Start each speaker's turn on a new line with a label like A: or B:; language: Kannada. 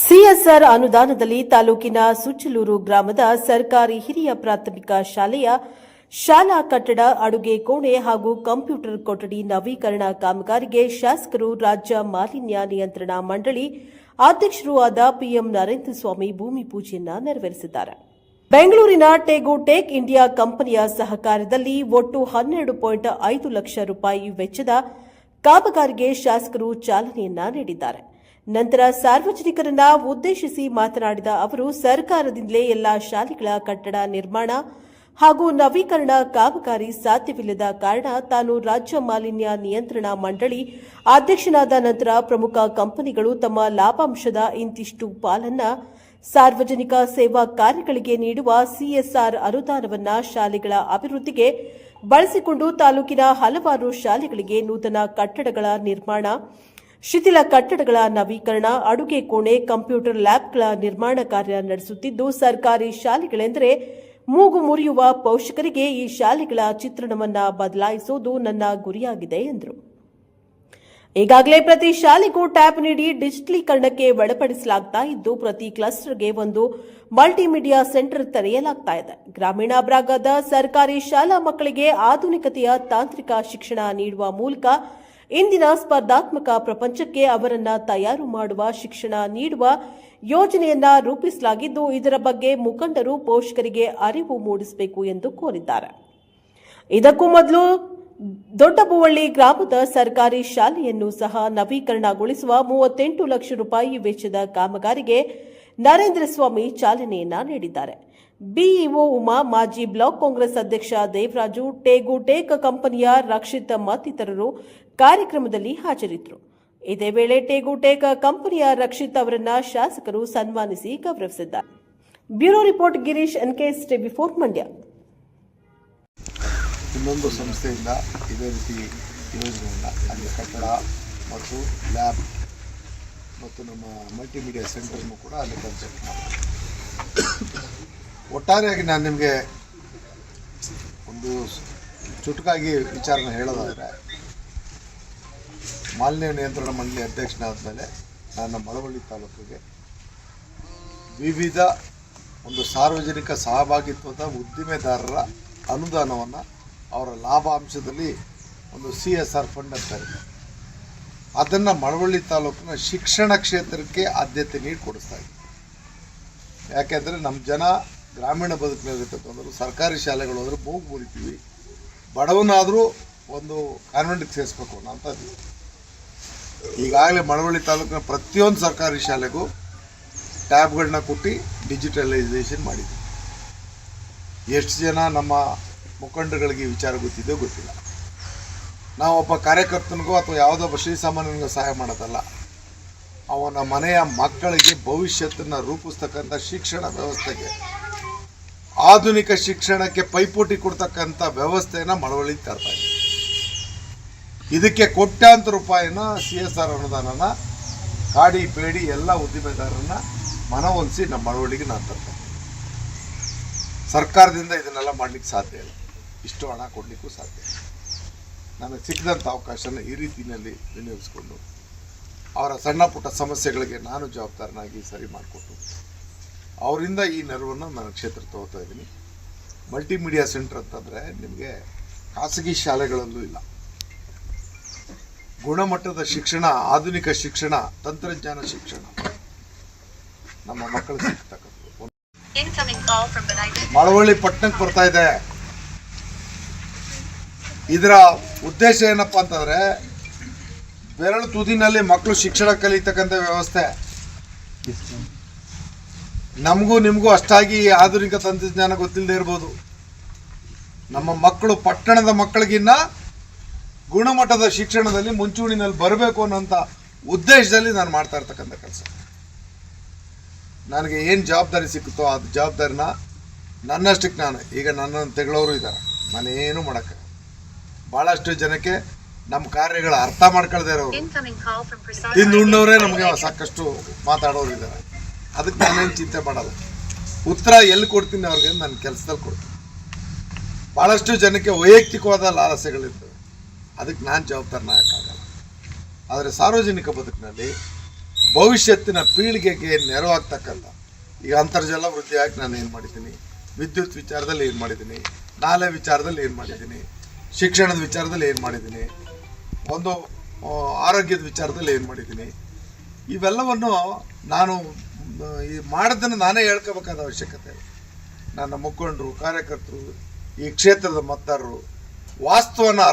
A: ಸಿಎಸ್ಆರ್ ಅನುದಾನದಲ್ಲಿ ತಾಲೂಕಿನ ಸುಚ್ಚಲೂರು ಗ್ರಾಮದ ಸರ್ಕಾರಿ ಹಿರಿಯ ಪ್ರಾಥಮಿಕ ಶಾಲೆಯ ಶಾಲಾ ಕಟ್ಟಡ, ಅಡುಗೆ ಕೋಣೆ ಹಾಗೂ ಕಂಪ್ಯೂಟರ್ ಕೊಠಡಿ ನವೀಕರಣ ಕಾಮಗಾರಿಗೆ ಶಾಸಕರು ರಾಜ್ಯ ಮಾಲಿನ್ಯ ನಿಯಂತ್ರಣ ಮಂಡಳಿ ಅಧ್ಯಕ್ಷರೂ ಆದ ಪಿಎಂ ನರೇಂದ್ರ ಸ್ವಾಮಿ ಭೂಮಿ ಪೂಜೆಯನ್ನ ನೆರವೇರಿಸಿದ್ದಾರೆ. ಬೆಂಗಳೂರಿನ ಟೆಗೋ ಟೇಕ್ ಇಂಡಿಯಾ ಕಂಪನಿಯ ಸಹಕಾರದಲ್ಲಿ ಒಟ್ಟು ಹನ್ನೆರಡು ಪಾಯಿಂಟ್ ಐದು ಲಕ್ಷ ರೂಪಾಯಿ ವೆಚ್ಚದ ಕಾಮಗಾರಿಗೆ ಶಾಸಕರು ಚಾಲನೆಯನ್ನ ನೀಡಿದ್ದಾರೆ. ನಂತರ ಸಾರ್ವಜನಿಕರನ್ನ ಉದ್ದೇಶಿಸಿ ಮಾತನಾಡಿದ ಅವರು, ಸರ್ಕಾರದಿಂದಲೇ ಎಲ್ಲಾ ಶಾಲೆಗಳ ಕಟ್ಟಡ ನಿರ್ಮಾಣ ಹಾಗೂ ನವೀಕರಣ ಕಾಮಗಾರಿ ಸಾಧ್ಯವಿಲ್ಲದ ಕಾರಣ ತಾನು ರಾಜ್ಯ ಮಾಲಿನ್ಯ ನಿಯಂತ್ರಣ ಮಂಡಳಿ ಅಧ್ಯಕ್ಷನಾದ ನಂತರ ಪ್ರಮುಖ ಕಂಪನಿಗಳು ತಮ್ಮ ಲಾಭಾಂಶದ ಇಂತಿಷ್ಟು ಪಾಲನ್ನ ಸಾರ್ವಜನಿಕ ಸೇವಾ ಕಾರ್ಯಗಳಿಗೆ ನೀಡುವ ಸಿಎಸ್ಆರ್ ಅನುದಾನವನ್ನ ಶಾಲೆಗಳ ಅಭಿವೃದ್ಧಿಗೆ ಬಳಸಿಕೊಂಡು ತಾಲೂಕಿನ ಹಲವಾರು ಶಾಲೆಗಳಿಗೆ ನೂತನ ಕಟ್ಟಡಗಳ ನಿರ್ಮಾಣ ಶಿಥಿಲ ಕಟ್ಟಡಗಳ ನವೀಕರಣ, ಅಡುಗೆ ಕೋಣೆ, ಕಂಪ್ಯೂಟರ್ ಲ್ಯಾಬ್ಗಳ ನಿರ್ಮಾಣ ಕಾರ್ಯ ನಡೆಸುತ್ತಿದ್ದು, ಸರ್ಕಾರಿ ಶಾಲೆಗಳೆಂದರೆ ಮೂಗು ಮುರಿಯುವ ಪೋಷಕರಿಗೆ ಈ ಶಾಲೆಗಳ ಚಿತ್ರಣವನ್ನ ಬದಲಾಯಿಸುವುದು ನನ್ನ ಗುರಿಯಾಗಿದೆ, ಎಂದರು. ಈಗಾಗಲೇ ಪ್ರತಿ ಶಾಲೆಗೂ ಟ್ಯಾಬ್ ನೀಡಿ ಡಿಜಿಟಲೀಕರಣಕ್ಕೆ ಒಳಪಡಿಸಲಾಗ್ತಾ ಇದ್ದು, ಪ್ರತಿ ಕ್ಲಸ್ಟರ್ಗೆ ಒಂದು ಮಲ್ಟಿಮೀಡಿಯಾ ಸೆಂಟರ್ ತೆರೆಯಲಾಗ್ತಾ ಇದೆ. ಗ್ರಾಮೀಣ ಭಾಗದ ಸರ್ಕಾರಿ ಶಾಲಾ ಮಕ್ಕಳಿಗೆ ಆಧುನಿಕತೆಯ ತಾಂತ್ರಿಕ ಶಿಕ್ಷಣ ನೀಡುವ ಮೂಲಕ ಇಂದಿನ ಸ್ಪರ್ಧಾತ್ಮಕ ಪ್ರಪಂಚಕ್ಕೆ ಅವರನ್ನ ತಯಾರು ಮಾಡುವ, ಶಿಕ್ಷಣ ನೀಡುವ ಯೋಜನೆಯನ್ನ ರೂಪಿಸಲಾಗಿದ್ದು, ಇದರ ಬಗ್ಗೆ ಮುಖಂಡರು ಪೋಷಕರಿಗೆ ಅರಿವು ಮೂಡಿಸಬೇಕು ಎಂದು ಕೋರಿದ್ದಾರೆ. ಇದಕ್ಕೂ ಮೊದಲು ದೊಡ್ಡಬುವಳ್ಳಿ ಗ್ರಾಮದ ಸರ್ಕಾರಿ ಶಾಲೆಯನ್ನು ಸಹ ನವೀಕರಣಗೊಳಿಸುವ ಮೂವತ್ತೆಂಟು ಲಕ್ಷ ರೂಪಾಯಿ ವೆಚ್ಚದ ಕಾಮಗಾರಿಗೆ ನರೇಂದ್ರ ಸ್ವಾಮಿ ಚಾಲನೆಯನ್ನ ನೀಡಿದ್ದಾರೆ. ಬಿಇಒ ಉಮಾ, ಮಾಜಿ ಬ್ಲಾಕ್ ಕಾಂಗ್ರೆಸ್ ಅಧ್ಯಕ್ಷ ದೇವರಾಜು, ಟೇಗು ಟೇಕ್ ಕಂಪನಿಯ ರಕ್ಷಿತ್ ಮತ್ತಿತರರು ಕಾರ್ಯಕ್ರಮದಲ್ಲಿ ಹಾಜರಿದ್ದರು. ಇದೇ ವೇಳೆ ಟೇಗು ಟೇಕ್ ಕಂಪನಿಯ ರಕ್ಷಿತ್ ಅವರನ್ನ ಶಾಸಕರು ಸನ್ಮಾನಿಸಿ ಗೌರವಿಸಿದ್ದಾರೆ. Bureau report Girish, NKS TV four Mandya.
B: ಇನ್ನೊಂದು ಸಂಸ್ಥೆಯಿಂದ ಇದೇ ರೀತಿ ಯೋಜನೆಯಿಂದ ಅಲ್ಲಿ ಕಟ್ಟಡ ಮತ್ತು ಲ್ಯಾಬ್ ಮತ್ತು ನಮ್ಮ ಮಲ್ಟಿಮೀಡಿಯಾ ಸೆಂಟರ್ನು ಕೂಡ ಅಲ್ಲಿ ಕನ್ಸಲ್ಟ್ ಮಾಡಿ ಒಟ್ಟಾರೆಯಾಗಿ ನಾನು ನಿಮಗೆ ಒಂದು ಚುಟುಕಾಗಿ ವಿಚಾರನ ಹೇಳೋದಾದರೆ, ಮಾಲಿನ್ಯ ನಿಯಂತ್ರಣ ಮಂಡಳಿ ಅಧ್ಯಕ್ಷನಾದ ಮೇಲೆ ನನ್ನ ಮಳವಳ್ಳಿ ತಾಲೂಕಿಗೆ ವಿವಿಧ ಒಂದು ಸಾರ್ವಜನಿಕ ಸಹಭಾಗಿತ್ವದ ಉದ್ದಿಮೆದಾರರ ಅನುದಾನವನ್ನು ಅವರ ಲಾಭಾಂಶದಲ್ಲಿ ಒಂದು ಸಿ ಎಸ್ ಆರ್ ಫಂಡ್ ಅಂತ ಇದೆ. ಅದನ್ನು ಮಳವಳ್ಳಿ ತಾಲೂಕಿನ ಶಿಕ್ಷಣ ಕ್ಷೇತ್ರಕ್ಕೆ ಆದ್ಯತೆ ನೀಡಿ ಕೊಡಿಸ್ತಾ ಇದ್ದೀವಿ ಯಾಕೆಂದರೆ ನಮ್ಮ ಜನ ಗ್ರಾಮೀಣ ಬದುಕಿನಲ್ಲಿರ್ತಕ್ಕಂಥವ್ರು ಸರ್ಕಾರಿ ಶಾಲೆಗಳು ಹೋದ್ರೆ ಬೋಗು ಬಡವನಾದರೂ ಒಂದು ಕಾನ್ವೆಂಟಿಗೆ ಸೇರಿಸ್ಬೇಕು ಅಂತ ಈಗಾಗಲೇ ಮಳವಳ್ಳಿ ತಾಲೂಕಿನ ಪ್ರತಿಯೊಂದು ಸರ್ಕಾರಿ ಶಾಲೆಗೂ ಟ್ಯಾಬ್ಗಳನ್ನ ಕೊಟ್ಟು ಡಿಜಿಟಲೈಸೇಷನ್ ಮಾಡಿದ್ವಿ. ಎಷ್ಟು ಜನ ನಮ್ಮ ಮುಖಂಡರುಗಳಿಗೆ ವಿಚಾರ ಗೊತ್ತಿದೆಯೋ ಗೊತ್ತಿಲ್ಲ. ನಾವು ಒಬ್ಬ ಕಾರ್ಯಕರ್ತನಿಗೂ ಅಥವಾ ಯಾವುದೋ ಒಬ್ಬ ಶ್ರೀಸಾಮಾನ್ಯನಿಗೋ ಸಹಾಯ ಮಾಡೋದಲ್ಲ. ಅವನ ಮನೆಯ ಮಕ್ಕಳಿಗೆ ಭವಿಷ್ಯತ್ತನ್ನು ರೂಪಿಸ್ತಕ್ಕಂಥ ಶಿಕ್ಷಣ ವ್ಯವಸ್ಥೆಗೆ ಆಧುನಿಕ ಶಿಕ್ಷಣಕ್ಕೆ ಪೈಪೋಟಿ ಕೊಡ್ತಕ್ಕಂಥ ವ್ಯವಸ್ಥೆಯನ್ನು ಮಳವಳ್ಳಿ ತರ್ತಾ ಇದೆ. ಇದಕ್ಕೆ ಕೋಟ್ಯಾಂತರ ರೂಪಾಯಿನ ಸಿ ಎಸ್ ಆರ್ ಅನುದಾನನ ಕಾಡಿ ಬೇಡಿ ಎಲ್ಲ ಉದ್ದಿಮೆದಾರರನ್ನ ಮನವೊಲಿಸಿ ನಮ್ಮ ಮಳವಳ್ಳಿಗೆ ನಾನು ತರ್ತೇನೆ ಸರ್ಕಾರದಿಂದ ಇದನ್ನೆಲ್ಲ ಮಾಡಲಿಕ್ಕೆ ಸಾಧ್ಯ ಇಲ್ಲ. ಇಷ್ಟು ಹಣ ಕೊಡಲಿಕ್ಕೂ ಸಾಧ್ಯ ಇಲ್ಲ. ನನಗೆ ಸಿಕ್ಕಿದಂಥ ಅವಕಾಶನ ಈ ರೀತಿಯಲ್ಲಿ ವಿನಿಯೋಗಿಸ್ಕೊಂಡು ಅವರ ಸಣ್ಣ ಪುಟ್ಟ ಸಮಸ್ಯೆಗಳಿಗೆ ನಾನು ಜವಾಬ್ದಾರನಾಗಿ ಸರಿ ಮಾಡಿಕೊಟ್ಟು ಅವರಿಂದ ಈ ನೆರವನ್ನು ನಾನು ಕ್ಷೇತ್ರ ತಗೋತಾ ಇದ್ದೀನಿ. ಮಲ್ಟಿಮೀಡಿಯಾ ಸೆಂಟರ್ ಅಂತಂದರೆ ನಿಮಗೆ ಖಾಸಗಿ ಶಾಲೆಗಳಲ್ಲೂ ಇಲ್ಲ. ಗುಣಮಟ್ಟದ ಶಿಕ್ಷಣ ಆಧುನಿಕ ಶಿಕ್ಷಣ ತಂತ್ರಜ್ಞಾನ ಶಿಕ್ಷಣ ನಮ್ಮ ಮಕ್ಕಳು ಸಿಗ್ತಕ್ಕಂಥದ್ದು. ಮಳವಳ್ಳಿ ಪಟ್ಟಣಕ್ಕೆ ಬರ್ತಾ ಇದೆ. ಇದರ ಉದ್ದೇಶ ಏನಪ್ಪ ಅಂತಂದ್ರೆ ಬೆರಳು ತುದಿನಲ್ಲಿ ಮಕ್ಕಳು ಶಿಕ್ಷಣ ಕಲಿತಕ್ಕಂಥ ವ್ಯವಸ್ಥೆ. ನಮಗೂ ನಿಮಗೂ ಅಷ್ಟಾಗಿ ಆಧುನಿಕ ತಂತ್ರಜ್ಞಾನ ಗೊತ್ತಿಲ್ಲದೆ ಇರ್ಬೋದು. ನಮ್ಮ ಮಕ್ಕಳು ಪಟ್ಟಣದ ಮಕ್ಕಳಿಗಿನ್ನ ಗುಣಮಟ್ಟದ ಶಿಕ್ಷಣದಲ್ಲಿ ಮುಂಚೂಣಿನಲ್ಲಿ ಬರಬೇಕು ಅನ್ನೋಂಥ ಉದ್ದೇಶದಲ್ಲಿ ನಾನು ಮಾಡ್ತಾ ಇರ್ತಕ್ಕಂಥ ಕೆಲಸ. ನನಗೆ ಏನು ಜವಾಬ್ದಾರಿ ಸಿಕ್ಕುತ್ತೋ ಅದು ಜವಾಬ್ದಾರಿನ ನನ್ನಷ್ಟಕ್ಕೆ ನಾನು ಈಗ ನನ್ನನ್ನು ತೆಗಳೋರು ಇದ್ದಾರೆ. ನಾನೇನು ಮಾಡೋಕ್ಕೆ ಭಾಳಷ್ಟು ಜನಕ್ಕೆ ನಮ್ಮ ಕಾರ್ಯಗಳ ಅರ್ಥ ಮಾಡ್ಕೊಳ್ದೇ ಇರೋರು. ತಿಂದು ಉಣ್ಣವರೇ ನಮಗೆ ಸಾಕಷ್ಟು ಮಾತಾಡೋರು ಇದ್ದಾರೆ. ಅದಕ್ಕೆ ನಾನೇನು ಚಿಂತೆ ಮಾಡಲ್ಲ. ಉತ್ತರ ಎಲ್ಲಿ ಕೊಡ್ತೀನಿ ಅವ್ರಿಗೆ ನನ್ನ ಕೆಲಸದಲ್ಲಿ ಕೊಡ್ತೀನಿ. ಭಾಳಷ್ಟು ಜನಕ್ಕೆ ವೈಯಕ್ತಿಕವಾದ ಲಾಲಸೆಗಳಿರ್ತವೆ ಅದಕ್ಕೆ ನಾನು ಜವಾಬ್ದಾರನಾಗಕ್ಕಾಗಲ್ಲ ಆದರೆ ಸಾರ್ವಜನಿಕ ಬದುಕಿನಲ್ಲಿ ಭವಿಷ್ಯತ್ತಿನ ಪೀಳಿಗೆಗೆ ನೆರವಾಗ್ತಕ್ಕಂಥ, ಈಗ ಅಂತರ್ಜಲ ವೃದ್ಧಿಯಾಗಿ ನಾನು ಏನು ಮಾಡಿದ್ದೀನಿ? ವಿದ್ಯುತ್ ವಿಚಾರದಲ್ಲಿ ಏನು ಮಾಡಿದ್ದೀನಿ? ನಾಲೆ ವಿಚಾರದಲ್ಲಿ ಏನು ಮಾಡಿದ್ದೀನಿ? ಶಿಕ್ಷಣದ ವಿಚಾರದಲ್ಲಿ ಏನು ಮಾಡಿದ್ದೀನಿ? ಒಂದು ಆರೋಗ್ಯದ ವಿಚಾರದಲ್ಲಿ ಏನು ಮಾಡಿದ್ದೀನಿ? ಇವೆಲ್ಲವನ್ನು ನಾನು ಈ ಮಾಡೋದನ್ನು ನಾನೇ ಹೇಳ್ಕೋಬೇಕಾದ ಅವಶ್ಯಕತೆ ನನ್ನ ಮುಖಂಡರು ಕಾರ್ಯಕರ್ತರು ಈ ಕ್ಷೇತ್ರದ ಮತದಾರರು ವಾಸ್ತವನ